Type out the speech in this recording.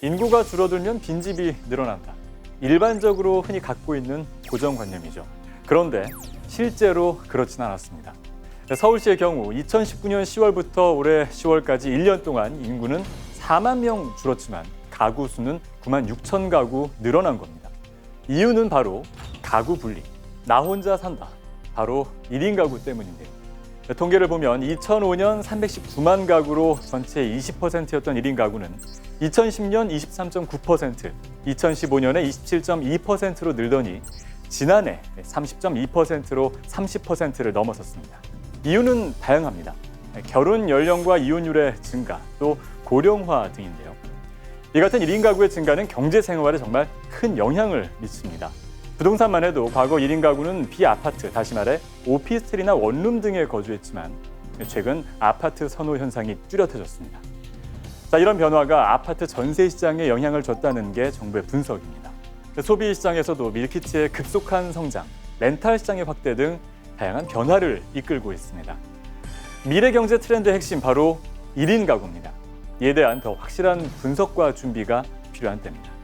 인구가 줄어들면 빈집이 늘어난다. 일반적으로 흔히 갖고 있는 고정관념이죠. 그런데 실제로 그렇진 않았습니다. 서울시의 경우 2019년 10월부터 올해 10월까지 1년 동안 인구는 4만 명 줄었지만 가구 수는 9만 6천 가구 늘어난 겁니다. 이유는 바로 가구 분리. 나 혼자 산다. 바로 1인 가구 때문인데요. 통계를 보면 2005년 319만 가구로 전체 20%였던 1인 가구는 2010년 23.9%, 2015년에 27.2%로 늘더니 지난해 30.2%로 30%를 넘어섰습니다. 이유는 다양합니다. 결혼 연령과 이혼율의 증가, 또 고령화 등인데요. 이 같은 1인 가구의 증가는 경제 생활에 정말 큰 영향을 미칩니다. 부동산만 해도 과거 1인 가구는 비아파트, 다시 말해 오피스텔이나 원룸 등에 거주했지만 최근 아파트 선호 현상이 뚜렷해졌습니다. 자, 이런 변화가 아파트 전세 시장에 영향을 줬다는 게 정부의 분석입니다. 소비 시장에서도 밀키트의 급속한 성장, 렌탈 시장의 확대 등 다양한 변화를 이끌고 있습니다. 미래 경제 트렌드의 핵심 바로 1인 가구입니다. 이에 대한 더 확실한 분석과 준비가 필요한 때입니다.